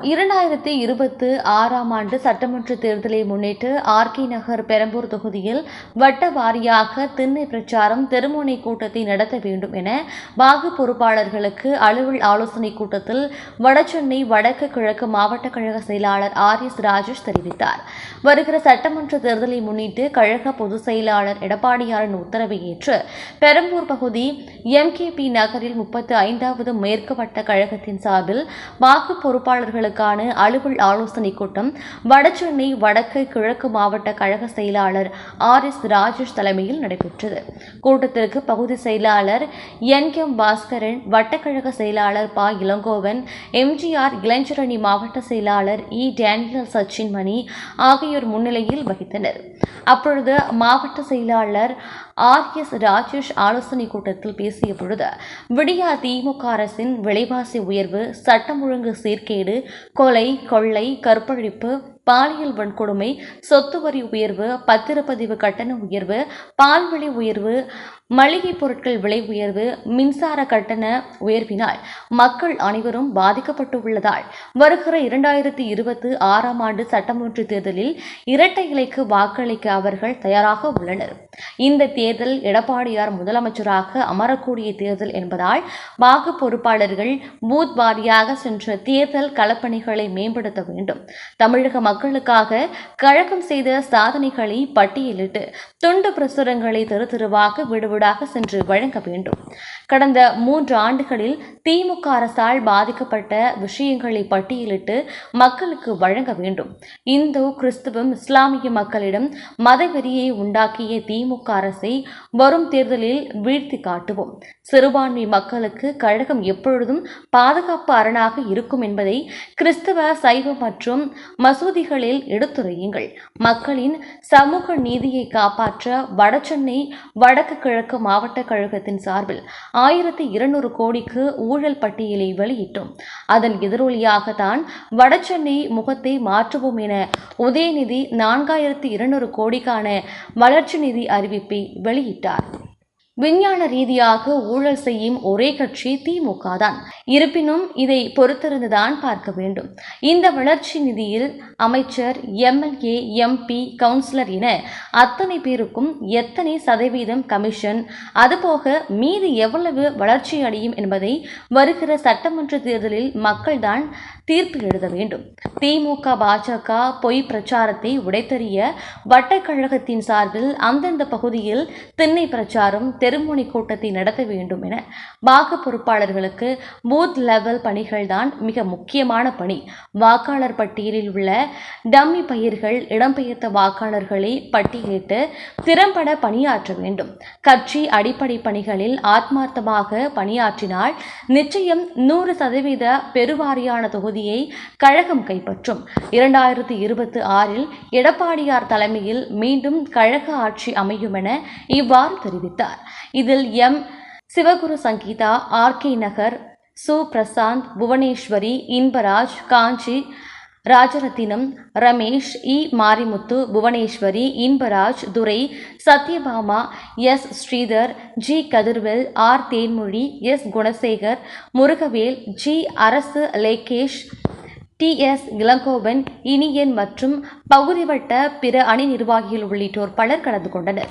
இரண்டாயிரத்தி இருபத்து ஆறாம் ஆண்டு சட்டமன்ற தேர்தலை முன்னிட்டு ஆர்கே நகர் பெரம்பூர் தொகுதியில் வட்ட வாரியாக திண்ணை பிரச்சாரம் தெருமுனை கூட்டத்தை நடத்த வேண்டும் என பாகு பொறுப்பாளர்களுக்கு அலுவல் ஆலோசனைக் கூட்டத்தில் வடசென்னை வடக்கு கிழக்கு மாவட்ட கழக செயலாளர் ஆர் எஸ் ராஜேஷ் தெரிவித்தார். வருகிற சட்டமன்ற தேர்தலை முன்னிட்டு கழக பொதுச் செயலாளர் எடப்பாடியாரின் உத்தரவை ஏற்று பெரம்பூர் பகுதி எம்கேபி நகரில் முப்பத்து ஐந்தாவது மேற்கு வட்ட கழகத்தின் சார்பில் வாக்கு பொறுப்பாளர்களுக்கு பொறுப்பாளர்களுக்கான அலுவல் ஆலோசனைக் கூட்டம் வடசென்னை வடக்கு கிழக்கு மாவட்ட கழக செயலாளர் ஆர் எஸ் ராஜேஷ் தலைமையில் நடைபெற்றது. கூட்டத்திற்கு பகுதி செயலாளர் என் எம் பாஸ்கரன் வட்டக்கழக செயலாளர் ப. இளங்கோவன் எம்ஜிஆர் இளைஞரணி மாவட்ட செயலாளர் இ. டேனியல் சச்சின் மணி ஆகியோர் முன்னிலையில் வகித்தனர். அப்பொழுது மாவட்ட செயலாளர் ஆர் எஸ் ராஜேஷ் ஆலோசனைக் கூட்டத்தில் பேசிய பொழுது விடியா திமுக அரசின் விலைவாசி உயர்வு சட்டம் ஒழுங்கு சீர்கேடு கொலை கொள்ளை கற்பழிப்பு பாலியல் வன்கொடுமை சொத்து வரி உயர்வு பத்திரப்பதிவு கட்டண உயர்வு பால் விலை உயர்வு மளிகை பொருட்கள் விலை உயர்வு மின்சார கட்டண உயர்வினால் மக்கள் அனைவரும் பாதிக்கப்பட்டுள்ளதால் வருகிற இரண்டாயிரத்தி இருபத்தி ஆறாம் ஆண்டு சட்டமன்ற தேர்தலில் இரட்டை இலைக்கு வாக்களிக்க அவர்கள் தயாராக உள்ளனர். இந்த தேர்தல் எடப்பாடியார் முதலமைச்சராக அமரக்கூடிய தேர்தல் என்பதால் வாக்கு பொறுப்பாளர்கள் பூத் வாரியாக சென்ற தேர்தல் களப்பணிகளை மேம்படுத்த வேண்டும். தமிழக மக்களுக்காக கழகம் செய்த சாதனைகளை பட்டியலிட்டு துண்டு பிரசுரங்களை தெரு தெருவாக வீடு சென்று வழங்க வேண்டும். கடந்த மூன்று ஆண்டுகளில் திமுக அரசால் பாதிக்கப்பட்ட விஷயங்களை பட்டியலிட்டு மக்களுக்கு வழங்க வேண்டும். இந்து கிறிஸ்துவம் இஸ்லாமிய மக்களிடம் மதவெறியை உண்டாக்கிய திமுக அரசை வரும் தேர்தலில் வீழ்த்தி காட்டுவோம். சிறுபான்மை மக்களுக்கு கழகம் எப்பொழுதும் பாதுகாப்பு அரணாக இருக்கும் என்பதை கிறிஸ்தவ சைவ மற்றும் மசூதி பகுதிகளில் எடுத்துரையுங்கள். மக்களின் சமூக நீதியை காப்பாற்ற வடசென்னை வடக்கு கிழக்கு மாவட்ட கழகத்தின் சார்பில் ஆயிரத்தி இருநூறு கோடிக்கு ஊழல் பட்டியலை வெளியிட்டோம். அதன் எதிரொலியாகத்தான் வடசென்னை முகத்தை மாற்றுவோம் என உதயநிதி நான்காயிரத்தி இருநூறு கோடிக்கான வளர்ச்சி நிதி அறிவிப்பை வெளியிட்டார். விஞ்ஞான ரீதியாக ஊழல் செய்யும் ஒரே கட்சி திமுக தான். இருப்பினும் இதை பொறுத்திருந்துதான் பார்க்க வேண்டும். இந்த வளர்ச்சி நிதியில் அமைச்சர் எம்எல்ஏ எம்பி கவுன்சிலர் என அத்தனை பேருக்கும் எத்தனை சதவீதம் கமிஷன் அதுபோக மீது எவ்வளவு வளர்ச்சி அடையும் என்பதை வருகிற சட்டமன்ற தேர்தலில் மக்கள்தான் தீர்ப்பு எழுத வேண்டும். திமுக பாஜக பொய் பிரச்சாரத்தை உடைத்தறிய வட்டக்கழகத்தின் சார்பில் அந்தந்த பகுதியில் திண்ணை பிரச்சாரம் தெருமுனை கூட்டத்தை நடத்த வேண்டும் என வாக்கு பொறுப்பாளர்களுக்கு பூத் லெவல் பணிகள்தான் மிக முக்கியமான பணி. வாக்காளர் பட்டியலில் உள்ள டம்மி பயிர்கள் இடம்பெயர்த்த வாக்காளர்களை பட்டியலிட்டு திறம்பட பணியாற்ற வேண்டும். கட்சி அடிப்படை பணிகளில் ஆத்மார்த்தமாக பணியாற்றினால் நிச்சயம் நூறு சதவீத பெருவாரியான தொகுதியை கழகம் கைப்பற்றும். இரண்டாயிரத்தி இருபத்தி ஆறில் எடப்பாடியார் தலைமையில் மீண்டும் கழக ஆட்சி அமையும் என இவ்வாறு தெரிவித்தார். இதில் எம். சிவகுரு சங்கீதா ஆர்கே நகர் சு. பிரசாந்த் புவனேஸ்வரி இன்பராஜ் காஞ்சி ராஜரத்தினம் ரமேஷ் இ. Marimuthu Bhuvaneswari Inbaraj Durai Sathyabama S. Sridhar G. Kathirvel R. Thenmozhi S. Gunasekar Murugavel G. Arasu Lekesh T. S. Ilangovan Iniyan மற்றும் பகுதிவட்ட பிற அணி நிர்வாகிகள் உள்ளிட்டோர் பலர் கலந்து கொண்டனர்.